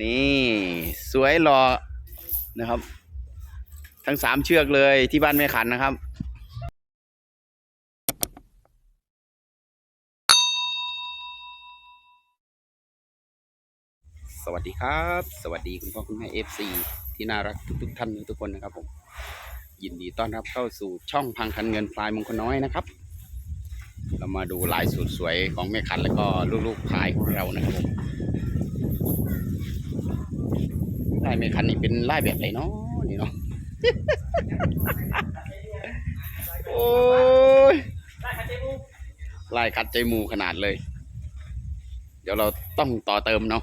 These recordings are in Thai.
นี่สวยหล่อนะครับ ทั้งสามเชือกเลยที่บ้านแม่ขันนะครับ สวัสดีครับ สวัสดีคุณพ่อคุณแม่เอฟซีที่น่ารักทุกๆท่านทุกคนนะครับผม ยินดีต้อนรับเข้าสู่ช่องพังคันเงินพลายมงคลน้อยนะครับ เรามาดูลายสุดสวยของแม่ขันแล้วก็ลูกๆพายของเรานะครับผม ลายแม่ขันนี่เป็นลายแบบไหนเนาะนี่เนาะโอ้ยลายคัดใจหมูขนาดเลย เดี๋ยวเราต้องต่อเติมเนาะ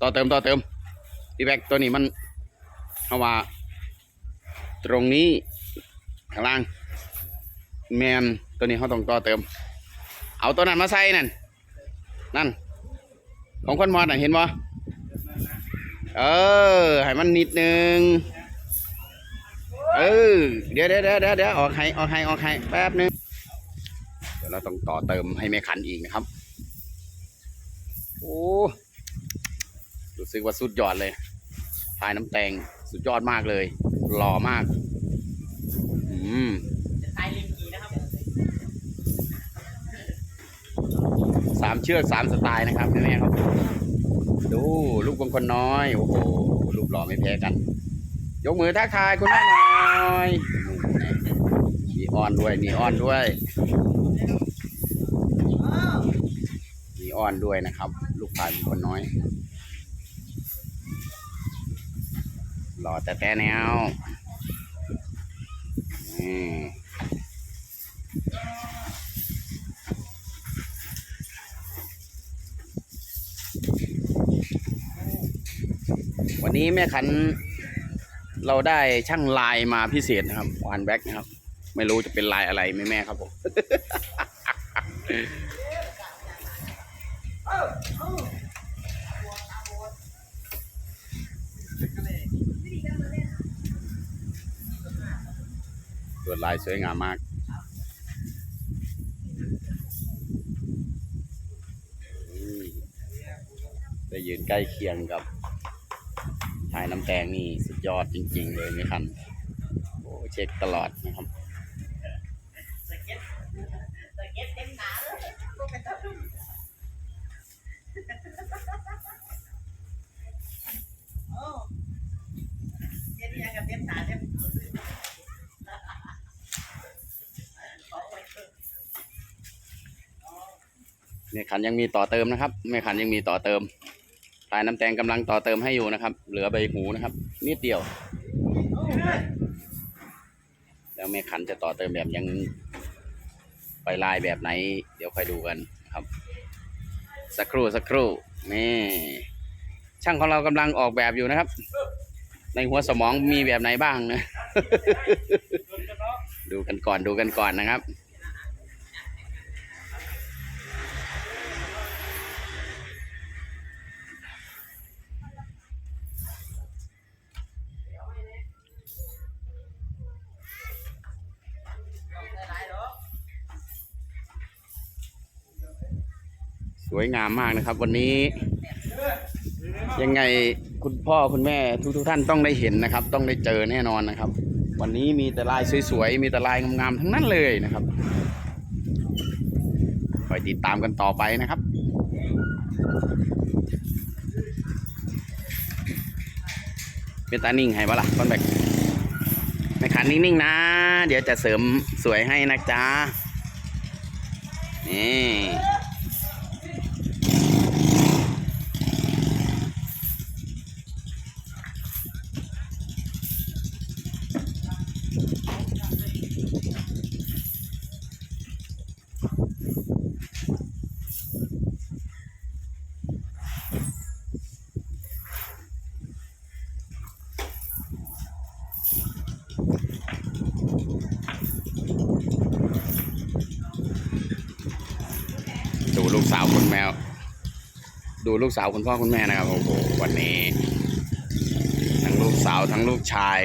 ต่อเติมต่อเติมพี่แบ็กตัวนี้มันเข้ามาตรงนี้ข้างล่างแมนตัวนี้เขาต้องต่อเติม เอาตัวนั้นมาใส่นั่นนั่นของคนมอดน่ะเห็นบ่ เออ ให้มันนิดนึง เออ เดี๋ยวเดี๋ยวเดี๋ยวเดี๋ยวออกให้ออกให้ออกให้แป๊บนึง เดี๋ยวเราต้องต่อเติมให้แม่ขันอีกนะครับ โอ้ รู้สึกว่าสุดยอดเลย พายน้ำแตงสุดยอดมากเลย หล่อมาก อืมสามเชือกสามสไตล์นะครับแม่ๆครับ ดูลูกบางคนน้อย โอ้โหรูปหล่อไม่แพ้กัน ยกมือทักทายคุณแม่หน่อยมีอ้อนด้วย มีอ้อนด้วย มีอ้อนด้วยนะครับ ลูกพายบางคนน้อย หล่อแต่แต่แนวอืม นี้แม่ขัน เราได้ช่างลายมาพิเศษนะครับวานแบ็กนะครับ ไม่รู้จะเป็นลายอะไรแม่แม่ครับผมส่วนลายสวยงามมากได้ยืนใกล้เคียงกับายน้ำแตงนี่สุดยอดจริง ๆ เลยไหมคันโอ้เช็คตลอดนะครับเมหนาเลยพวกกระตุ้นโอ้เต็มยังกับเต็มหนาเต็มของเถอะแม่ขันยังมีต่อเติมนะครับแม่ขันยังมีต่อเติม ปลายน้ำแตงกำลังต่อเติมให้อยู่นะครับ เหลือใบหูนะครับ นิดเดียว แล้วแม่ขันจะต่อเติมแบบยังไปลายแบบไหน เดี๋ยวค่อยดูกันครับ สักครู่สักครู่นี่ช่างของเรากำลังออกแบบอยู่นะครับ ในหัวสมองมีแบบไหนบ้างนะ ดูกันก่อนดูกันก่อนนะครับ สวยงามมากนะครับ วันนี้ ยังไงคุณพ่อคุณแม่ทุกทุกๆท่านต้องได้เห็นนะครับ ต้องได้เจอแน่นอนนะครับ วันนี้มีแต่ลายสวยๆมีแต่ลายงามๆทั้งนั้นเลยนะครับคอยติดตามกันต่อไปนะครับเป็นตานิ่งให้ปะล่ะคอนแบกในขันนิ่งๆนะ เดี๋ยวจะเสริมสวยให้นะจ๊ะนี่ ดูลูกสาวคุณพ่อคุณแม่นะครับโอ้โหวันนี้ ทั้งลูกสาวทั้งลูกชาย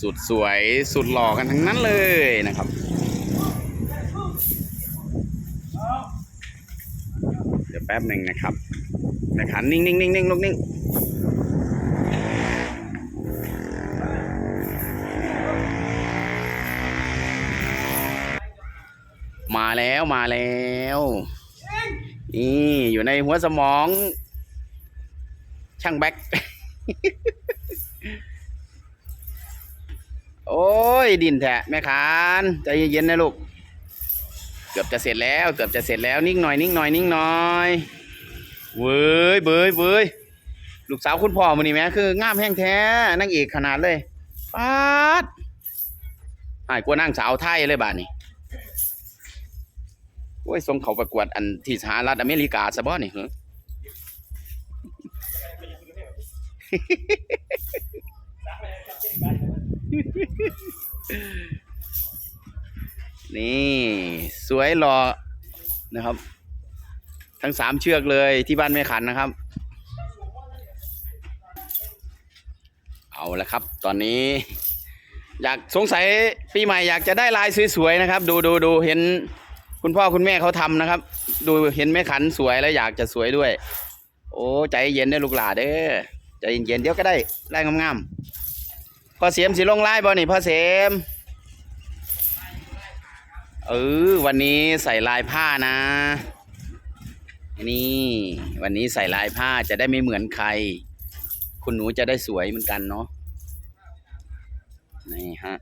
สุดสวยสุดหล่อกันทั้งนั้นเลยนะครับเดี๋ยวแป๊บหนึ่งนะครับนะครับนิ่งนิ่งนิ่งนิ่งลูกนิ่งมาแล้วมาแล้ว นี่อยู่ในหัวสมอง ช่างแบ็คโอ้ย ดินแทะแม่ขานใจเย็นๆนะลูก เกือบจะเสร็จแล้ว เกือบจะเสร็จแล้วนิ่งหน่อยนิ่งหน่อยนิ่งหน่อยเว้ยเว้ยเว้ยลูกสาวคุณพ่อมันนี่แม่คืองามแห้งแท้นางเอกขนาดเลยปาดหายกว่านางสาวไทยเลยบ้านนี้ อ้ยส่งเขาประกวดอันที่สหรัฐอเมริกาซะบ่นี่เหรอนี่สวยหล่อนะครับ ทั้งสามเชือกเลยที่บ้านแม่ขันนะครับ เอาละครับ ตอนนี้ อยากสงสัยปีใหม่อยากจะได้ลายสวยๆนะครับ ดูดูดูเห็น คุณพ่อคุณแม่เขาทำนะครับ ดูเห็นแม่ขันสวยแล้วอยากจะสวยด้วย โอ้ใจเย็นเด้ลูกหลาเด้อใจเย็นเดี๋ยวก็ได้ลายงามๆพอเสียมสิลงไลายบ่นี่พ่อเสียมเออวันนี้ใส่ลายผ้านะนี่ วันนี้ใส่ลายผ้าจะได้ไม่เหมือนใคร คุณหนูจะได้สวยเหมือนกันเนาะนี่ฮะ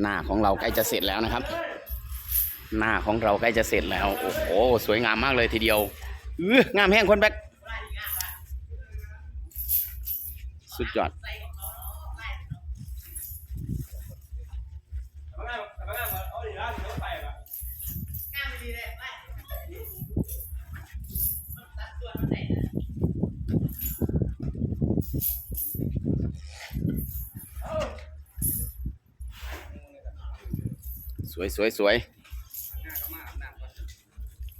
หน้าของเราใกล้จะเสร็จแล้วนะครับ หน้าของเราใกล้จะเสร็จแล้ว โอ้โห สวยงามมากเลยทีเดียวเอองามแห้งคนแบกสุดยอด วยสวยสวย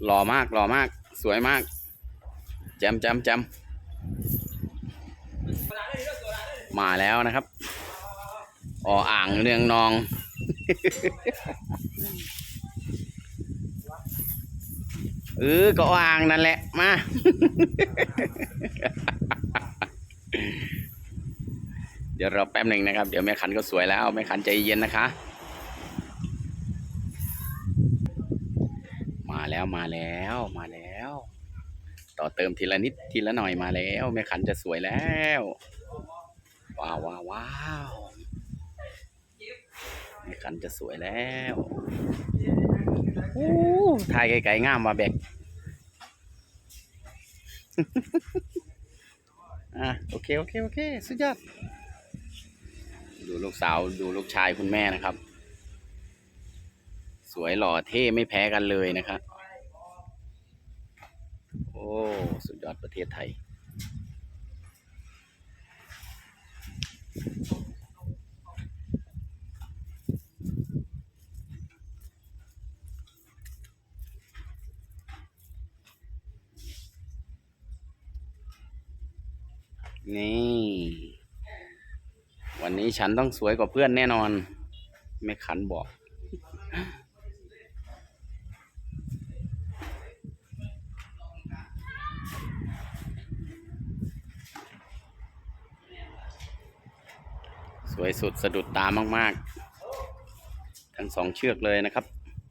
หล่อมากหล่อมาก สวยมากแจมแจมแจมมาแล้วนะครับออ่างเรืองนอง เออก็ออ่างนั่นแหละ มา เดี๋ยวเราแป๊บหนึ่งนะครับ เดี๋ยวแม่ขันก็สวยแล้ว แม่ขันใจเย็นนะคะ มา แล้วมาแล้วมาแล้ว ต่อเติมทีละนิดทีละหน่อยมาแล้วแม่ขันจะสวยแล้ว ว้าวว้าวว้าวแม่ขันจะสวยแล้วโอ้ถ่ายไกลๆงามมาแบกอะโอเค โอเค โอเค สุดยอด ดูลูกสาวดูลูกชายคุณแม่นะครับ สวยหล่อเท่ไม่แพ้กันเลยนะครับ อ้ สุดยอดประเทศไทย นี่ วันนี้ฉันต้องสวยกว่าเพื่อนแน่นอน ไม่ขันบอก สวยสุดสะดุดตามาก ๆ ทั้งสองเชือกเลยนะครับ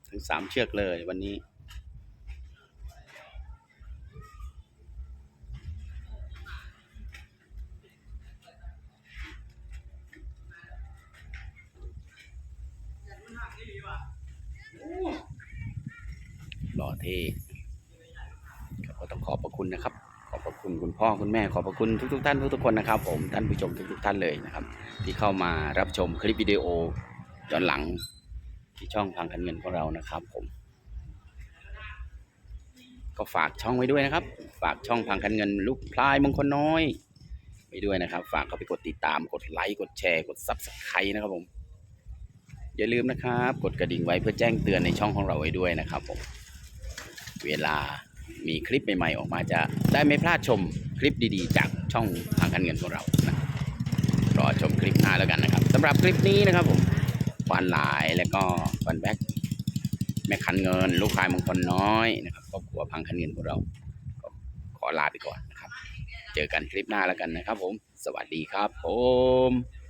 ทั้งสามเชือกเลยวันนี้ หล่อเท่ก็ต้องขอบพระคุณนะครับ ขอบพระคุณคุณพ่อคุณแม่ขอบพระคุณทุก ๆ ท่านทุกๆคนนะครับ ผมท่านผู้ชมทุก ๆ ท่านเลยนะครับ ที่เข้ามารับชมคลิปวิดีโอย้อนหลังที่ช่องพังคันเงินของเรานะครับ ผม ก็ฝากช่องไว้ด้วยนะครับ ฝากช่องพังคันเงินลูกพลายมงคลน้อยไว้ด้วยนะครับ ฝากเข้าไปกดติดตามกดไลค์กดแชร์กดซับสไครต์นะครับผมอย่าลืมนะครับ กดกระดิ่งไว้เพื่อแจ้งเตือนในช่องของเราไว้ด้วยนะครับผม เวลา มีคลิปใหม่ๆออกมาจะได้ไม่พลาดชมคลิปดีๆ จากช่องทางการเงินของเรานะรอชมคลิปหน้าแล้วกันนะครับสำหรับคลิปนี้นะครับผมฟันหลายแล้วก็ฟันแบ็คแม่คันเงิน ลูกชายมงคลน้อยนะครับครอบครัวพังคันเงินของเราก็ขอลาไปก่อนนะครับ เจอกันคลิปหน้าแล้วกันนะครับ ผม สวัสดีครับผม